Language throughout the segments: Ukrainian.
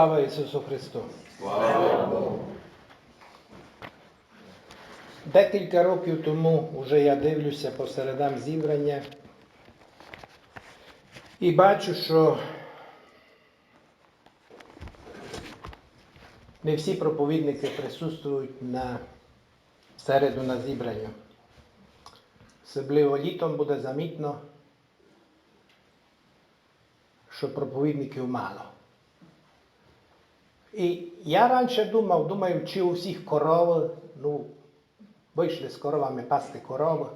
Слава Ісусу Христу! Слава Богу. Декілька років тому вже я дивлюся по середам зібрання і бачу, що не всі проповідники присутствують на середу на зібранню. Особливо літом буде замітно, що проповідників мало. І я раніше думав, думаю, чи у всіх корови, ну, вийшли з коровами пасти корови,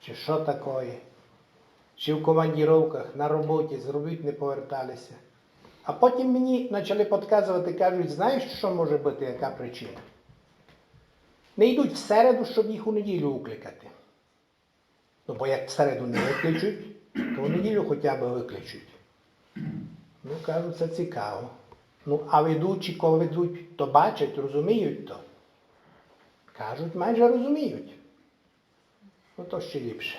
чи що таке, чи в командіровках, на роботі, з не поверталися. А потім мені почали підказувати, кажуть, знаєш, що може бути, яка причина? Не йдуть в середу, щоб їх у неділю укликати. Ну, бо як в середу не викличуть, то у неділю хоча б викличуть. Ну, кажу, це цікаво. Ну, а ведучі, коли ведуть, то бачать, розуміють то. Кажуть, майже розуміють. Ну, то ще ліпше.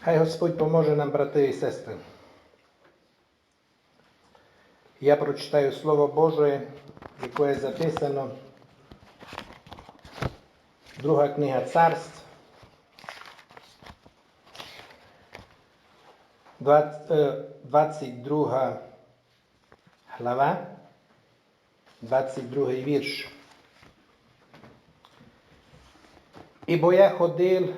Хай Господь поможе нам, брати і сестри. Я прочитаю Слово Боже, яке записано. Друга книга царств. 22 глава, 22 вірш. Ібо я ходив,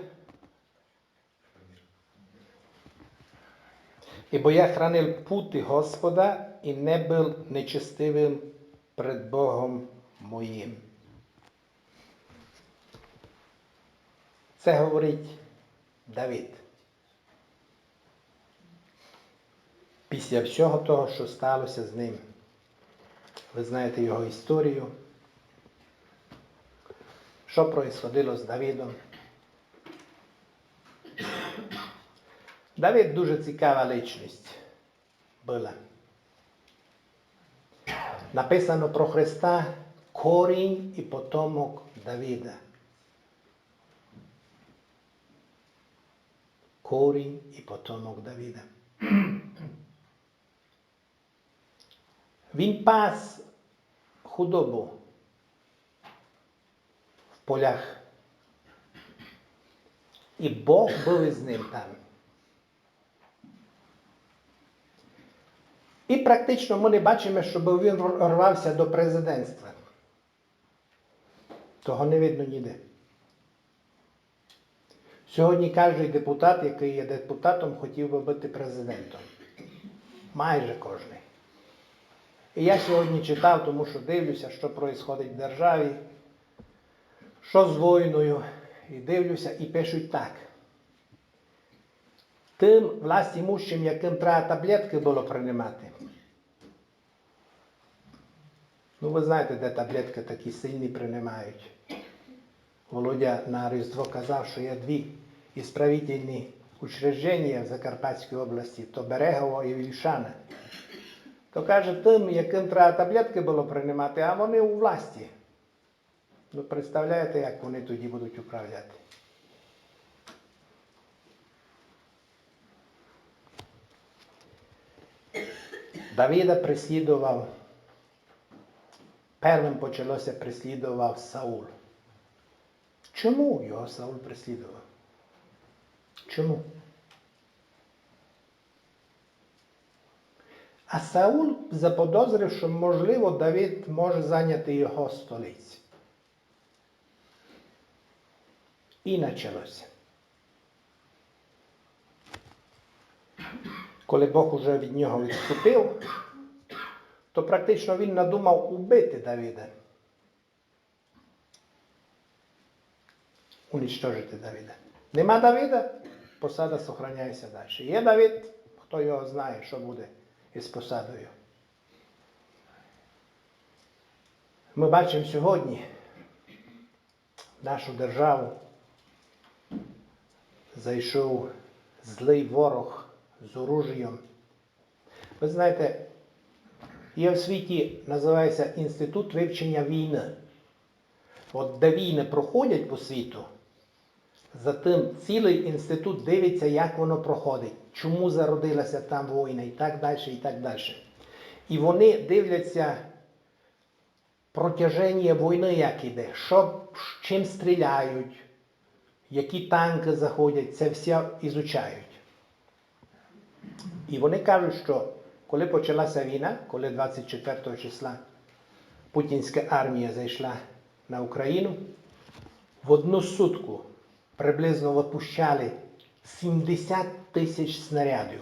ібо я хранив пути Господа і не був нечестивим пред Богом моїм. Це говорить Давид. Після всього того, що сталося з ним. Ви знаєте його історію. Що происходило з Давидом? Давид дуже цікава личність була. Написано про Христа корінь і потомок Давида. Корінь і потомок Давида. Він пас худобу в полях. І Бог був із ним там. І практично ми не бачимо, щоб він рвався до президентства. Того не видно ніде. Сьогодні кожен депутат, який є депутатом, хотів би бути президентом. Майже кожен. І я сьогодні читав, тому що дивлюся, що відбувається в державі, що з війною, і дивлюся, і пишуть так. Тим властімущим, яким треба таблетки було приймати. Ну, ви знаєте, де таблетки такі сильні приймають. Володя на Різдво казав, що є дві ісправительні учреждення в Закарпатській області, то Берегово і Вільшана. То каже, тим, яким треба таблетки було приймати, а вони у власті. Ви представляєте, як вони тоді будуть управляти? Давіда прислідував, первим почалося прислідував Саул. Чому його Саул прислідував? Чому? А Саул заподозрив, що, можливо, Давид може зайняти його столицю. І почалося. Коли Бог уже від нього відступив, то практично він надумав убити Давида. Унічтожити Давида. Нема Давида, посада зберігається далі. Є Давид, хто його знає, що буде посадою. Ми бачимо сьогодні нашу державу зайшов злий ворог з оружієм. Ви знаєте, є в світі, називається Інститут вивчення війни. От де війни проходять по світу, за тим цілий інститут дивиться, як воно проходить, чому зародилася там війна і так далі, і так далі. І вони дивляться протяження війни, як іде, що, чим стріляють, які танки заходять, це все ізучають. І вони кажуть, що коли почалася війна, коли 24 числа путінська армія зайшла на Україну, в одну сутку приблизно випущали 70 тисяч снарядів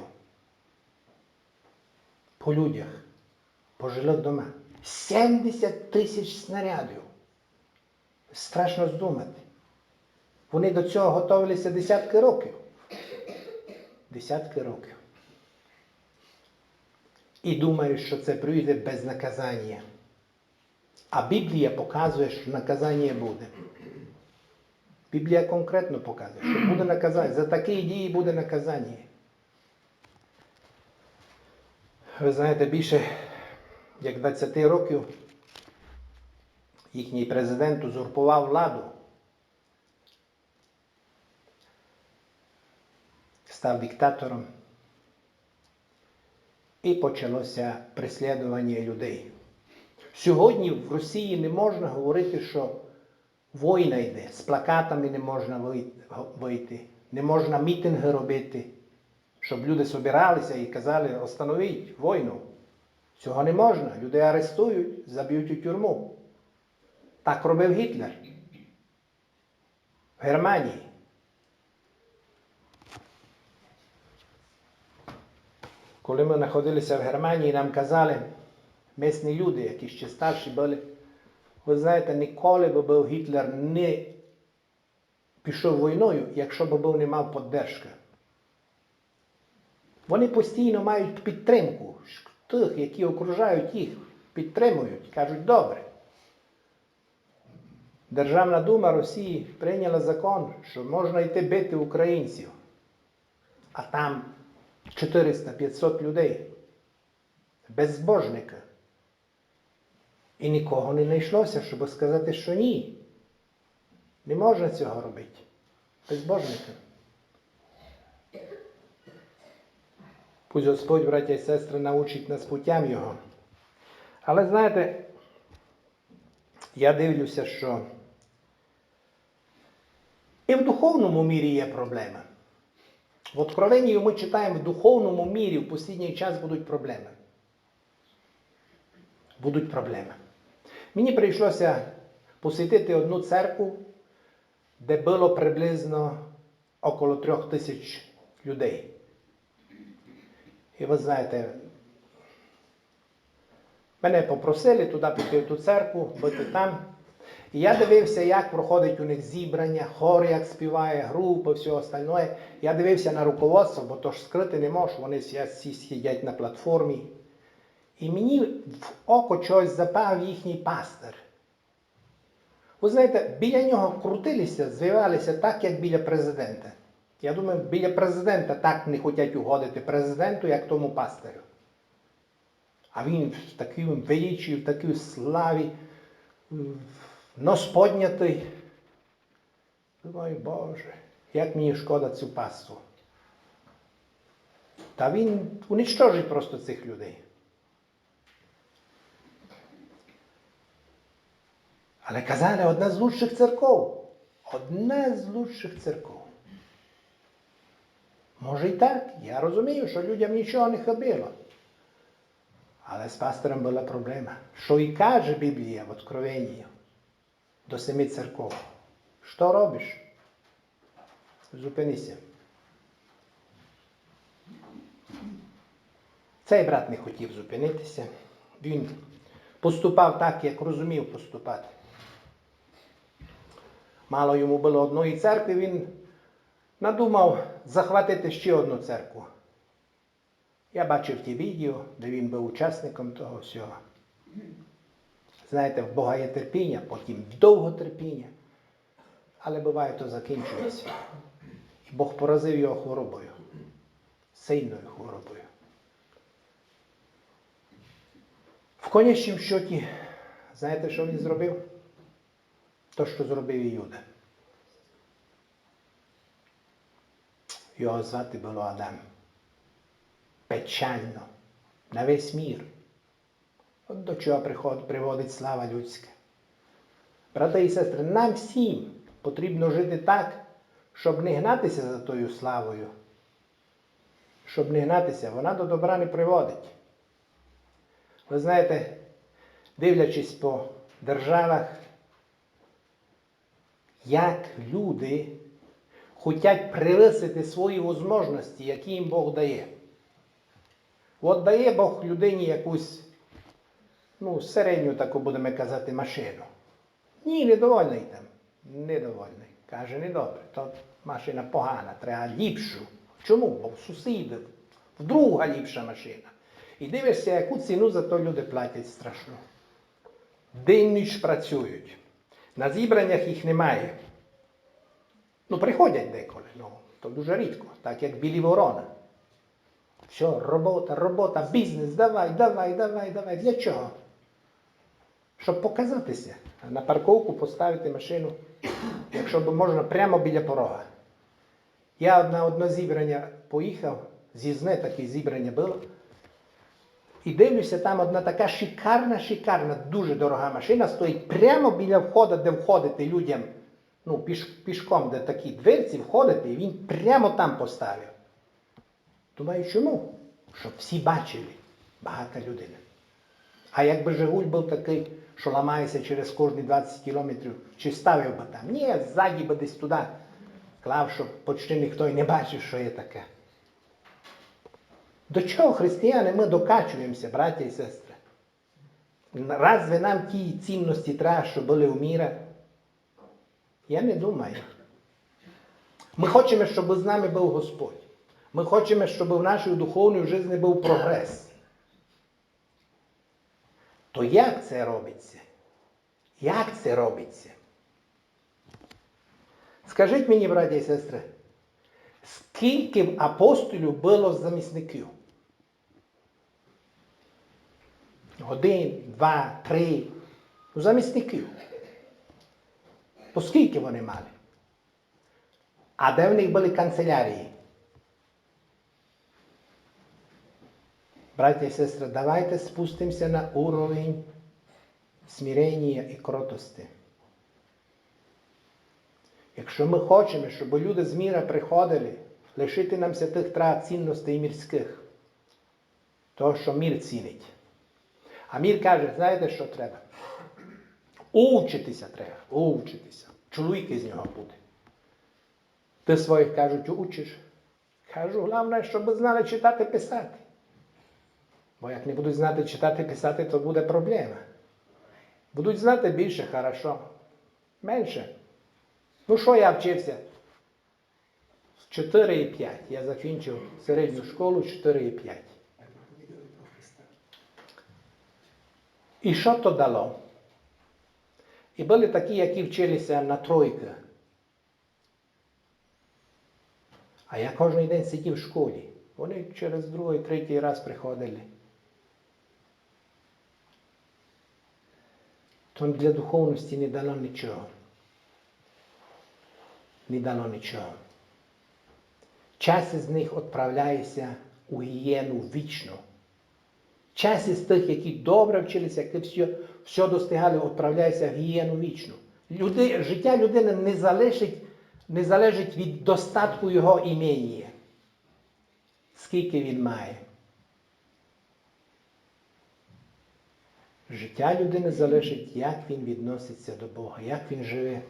по людях, по жилих домах. 70 тисяч снарядів. Страшно здумати. Вони до цього готувалися десятки років. Десятки років. І думають, що це прийде без наказання. А Біблія показує, що наказання буде. Біблія конкретно показує, що буде наказання. За такі дії буде наказання. Ви знаєте, більше як 20 років їхній президент узурпував владу. Став диктатором. І почалося преслідування людей. Сьогодні в Росії не можна говорити, що війна йде, з плакатами не можна вийти, не можна мітинги робити, щоб люди собиралися і казали, остановіть війну. Цього не можна. Людей арестують, заб'ють у тюрму. Так робив Гітлер в Германії. Коли ми знаходилися в Германії, нам казали місні люди, які ще старші були, ви знаєте, ніколи би був Гітлер не пішов війною, якщо б був не мав поддержки. Вони постійно мають підтримку тих, які окружають їх, підтримують, кажуть, добре. Державна дума Росії прийняла закон, що можна йти бити українців, а там 400-500 людей, безбожника. І нікого не знайшлося, щоб сказати, що ні. Не можна цього робити. Безбожника. Пусть Господь, браття і сестри, научить нас путям Його. Але знаєте, я дивлюся, що і в духовному мірі є проблема. В Откровенні ми читаємо в духовному мірі в останній час будуть проблеми. Будуть проблеми. Мені прийшлося посетити одну церкву, де було приблизно около трьох тисяч людей. І ви знаєте, мене попросили туди піти в ту церкву, бути там. І я дивився, як проходить у них зібрання, хор, як співає, група, все остальне. Я дивився на руководство, бо то ж скрити не можу, вони всі сидять на платформі. І мені в око щось запав їхній пастир. Ви знаєте, біля нього крутилися, звивалися так, як біля президента. Я думаю, біля президента так не хочуть угодити президенту, як тому пастирю. А він в такому величі, в такій славі, нос поднятий. Думаю, Боже, як мені шкода цю пасту. Та він уничтожить просто цих людей. Але казали, одна з лучших церков. Одна з лучших церков. Може і так. Я розумію, що людям нічого не ходило. Але з пастором була проблема. Що і каже Біблія в Откровенні до семи церков. Що робиш? Зупинися. Цей брат не хотів зупинитися. Він поступав так, як розумів поступати. Мало йому було одної церкви, він надумав захватити ще одну церкву. Я бачив ті відео, де він був учасником того всього. Знаєте, в Бога є терпіння, потім довго терпіння. Але буває, то закінчується. І Бог поразив його хворобою, сильною хворобою. В конячнім щоті, знаєте, що він зробив? То, що зробив і Юда. Його звати було Адам. Печально на весь мір. От до чого приход- приводить слава людська. Брати і сестри, нам всім потрібно жити так, щоб не гнатися за тою славою. Щоб не гнатися, вона до добра не приводить. Ви знаєте, дивлячись по державах, як люди хочуть привисити свої можливості, які їм Бог дає. От дає Бог людині якусь, ну, середню таку будемо казати, машину. Ні, недовольний там. Недовольний. Каже, не добре, то машина погана, треба ліпшу. Чому? Бо в сусіда, в друга ліпша машина. І дивишся, яку ціну за то люди платять страшну. День ніч працюють. На зібраннях їх немає. Ну, приходять деколи, ну, то дуже рідко, так як білі ворона. Що, робота, робота, бізнес, давай, давай, давай, давай. Для чого? Щоб показатися. На парковку поставити машину, якщо можна, прямо біля порога. Я на одне зібрання поїхав, з'їзне таке зібрання було. І дивлюся, там одна така шикарна, шикарна, дуже дорога машина стоїть прямо біля входу, де входити людям, ну, піш, пішком, де такі дверці входити, і він прямо там поставив. Думаю, чому? Щоб всі бачили, багата людина. А якби Жигуль був такий, що ламається через кожні 20 кілометрів, чи ставив би там? Ні, ззаді би десь туди клав, щоб почти ніхто й не бачив, що є таке. До чого християни ми докачуємося, браття і сестри? Разве нам ті цінності треба, що були у міра? Я не думаю. Ми хочемо, щоб з нами був Господь. Ми хочемо, щоб в нашій духовній житті був прогрес. То як це робиться? Як це робиться? Скажіть мені, браті і сестри, скільки апостолів було замісників? Один, два, три. Ну, замісників. По скільки вони мали? А де в них були канцелярії? Браття і сестри, давайте спустимося на уровень смирення і кротості. Якщо ми хочемо, щоб люди з міра приходили, лишити нам тих трав цінностей мірських, того, що мір цінить. А мір каже, знаєте, що треба? Учитися треба, учитися. Чоловік із нього буде. Ти своїх кажуть, учиш. Кажу, головне, щоб знали читати писати. Бо як не будуть знати читати писати, то буде проблема. Будуть знати більше, хорошо. Менше. Ну що я вчився? 4,5. Я закінчив середню школу 4,5. І що то дало? І були такі, які вчилися на тройки. А я кожен день сидів в школі. Вони через другий, третій раз приходили. То для духовності не дало нічого. Не дало нічого. Час із них відправляється у гієну вічно. Час із тих, які добре вчилися, які все, все достигали, відправляється в гієну вічну. Люди, життя людини не залежить, не залежить від достатку його імені. Скільки він має. Життя людини залежить, як він відноситься до Бога, як він живе.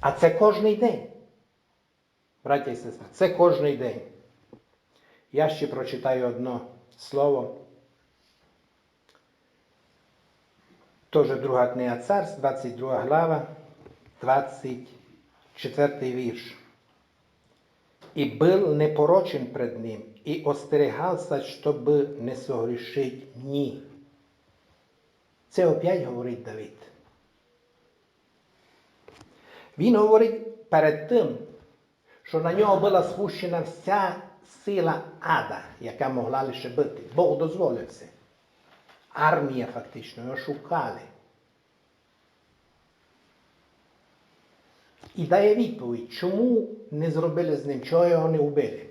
А це кожний день. Браття і сестри, це кожний день. Я ще прочитаю одно слово. Тоже друга книга царств, 22 глава, 24 вірш. І был непорочен пред ним, і остерігався, щоб не согрішить ні. Це опять говорить Давид. Він говорить перед тим, що на нього була спущена вся сила ада, яка могла лише бути. Бог дозволив це. Армія фактично, його шукали. І дає відповідь, чому не зробили з ним, чого його не вбили.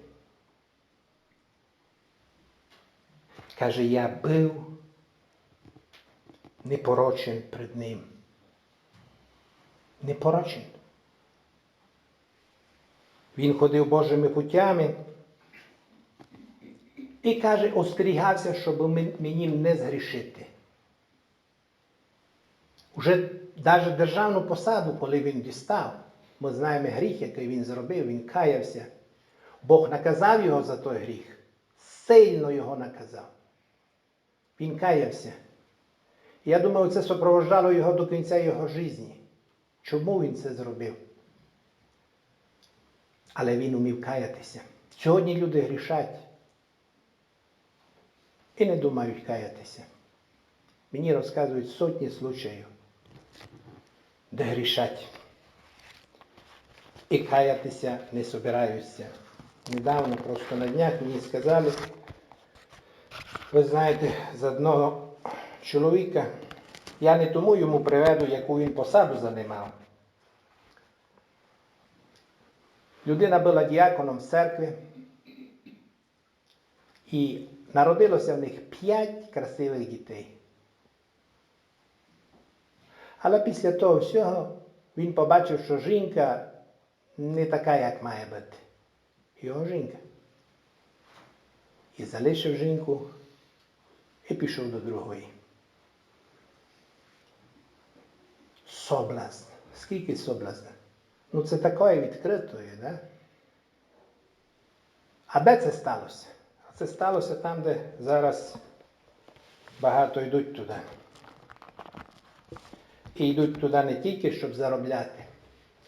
Каже, я був непорочен перед ним. Непорочен. Він ходив Божими путями і каже, остерігався, щоб мені не згрішити. Уже навіть державну посаду, коли він дістав, ми знаємо гріх, який він зробив, він каявся. Бог наказав його за той гріх, сильно його наказав. Він каявся. Я думаю, це супроводжало його до кінця його житті. Чому він це зробив? Але він умів каятися. Сьогодні люди грішать і не думають каятися. Мені розказують сотні случаїв, де грішать. І каятися не собираються. Недавно просто на днях мені сказали, ви знаєте, з одного чоловіка, я не тому йому приведу, яку він посаду займав. Людина була діаконом в церкві, і народилося в них п'ять красивих дітей. Але після того всього він побачив, що жінка не така, як має бути. Його жінка. І залишив жінку і пішов до другої. Соблазн. Скільки соблазн? Ну це такої відкритої, да? А де це сталося? Це сталося там, де зараз багато йдуть туди. І йдуть туди не тільки, щоб заробляти,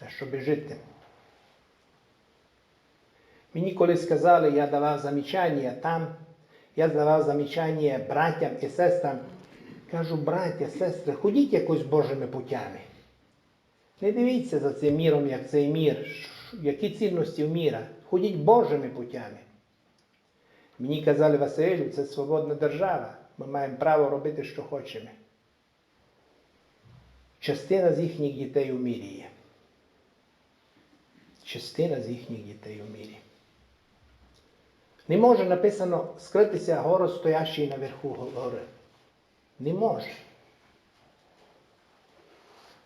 а щоб жити. Мені коли сказали, я давав замічання там, я давав замічання братям і сестрам. Кажу, браття, сестри, ходіть якось Божими путями. Не дивіться за цим міром, як цей мір, які цінності в міра. Ходіть Божими путями. Мені казали Василю, це свободна держава. Ми маємо право робити, що хочемо. Частина з їхніх дітей у мірі є. Частина з їхніх дітей у мірі. Не може написано скритися горо стоящий наверху гори. Не може.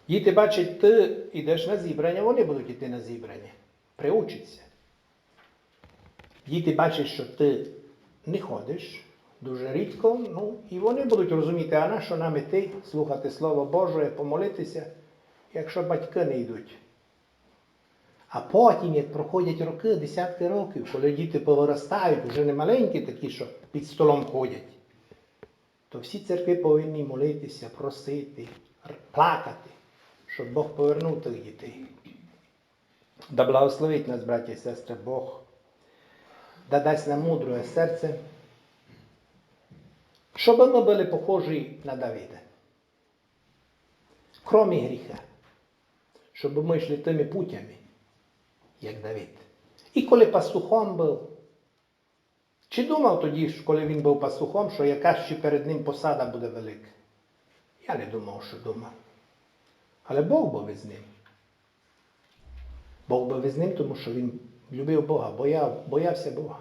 Діти бачать, ти йдеш на зібрання, вони будуть йти на зібрання. Приучаться. Діти бачать, що ти не ходиш дуже рідко, ну, і вони будуть розуміти, а на що нам іти, слухати Слово Боже, помолитися, якщо батьки не йдуть. А потім, як проходять роки, десятки років, коли діти повиростають, вже не маленькі такі, що під столом ходять, то всі церкви повинні молитися, просити, плакати, щоб Бог повернув тих дітей. Да благословить нас, браття і сестри, Бог, да дасть нам мудре серце, щоб ми були похожі на Давида. Кромі гріха, щоб ми йшли тими путями, як Давид. І коли пастухом був, чи думав тоді, коли він був пастухом, що якась ще перед ним посада буде велика? Я не думав, що думав. Але Бог був із ним. Бог був із ним, тому що він любив Бога, бояв, боявся Бога.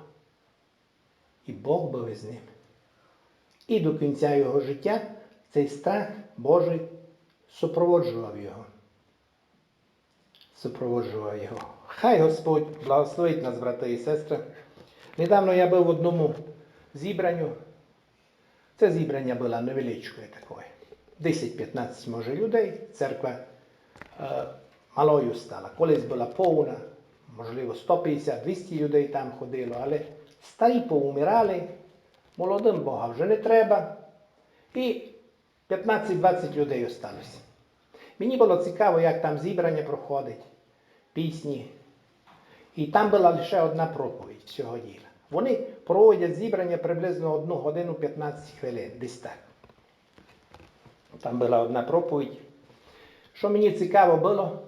І Бог був із ним. І до кінця його життя цей страх Божий супроводжував його. Супроводжував його. Хай Господь благословить нас, брати і сестри. Недавно я був в одному зібранню. Це зібрання було невеличкою такою. 10-15 може людей. Церква е, малою стала. Колись була повна, можливо, 150-200 людей там ходило, але старі поумирали, молодим Бога вже не треба. І 15-20 людей осталося. Мені було цікаво, як там зібрання проходить, пісні. І там була лише одна проповідь цього діла. Вони проводять зібрання приблизно 1 годину 15 хвилин, десь так. Там була одна проповідь. Що мені цікаво було,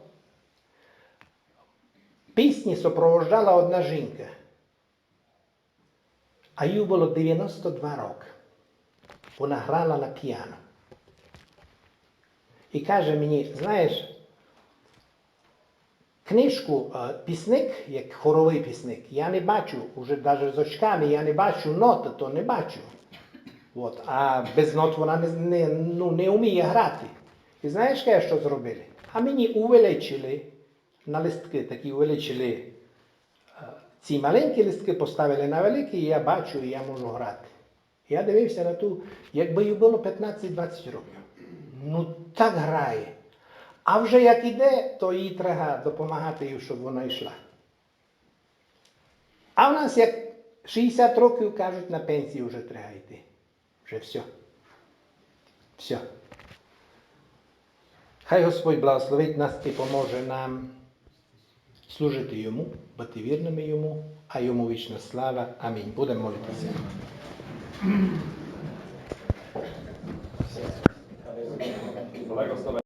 пісні супроводжала одна жінка. А їй було 92 роки. Вона грала на піано. І каже мені, знаєш, книжку е, пісник, як хоровий пісник, я не бачу, уже навіть з очками я не бачу ноти, то не бачу. От. А без нот вона не, не, ну, не вміє грати. І знаєш, що зробили? А мені увеличили на листки, такі увеличили е, ці маленькі листки поставили на великі, і я бачу, і я можу грати. Я дивився на ту, якби їй було 15-20 років. Ну так грає. А вже як іде, то їй треба допомагати їй, щоб вона йшла. А в нас як 60 років кажуть, на пенсію вже треба йти. Вже все. Все. Хай Господь благословить нас і поможе нам служити йому, бути вірними йому, а йому вічна слава. Амінь. Будемо молитися. Благослови.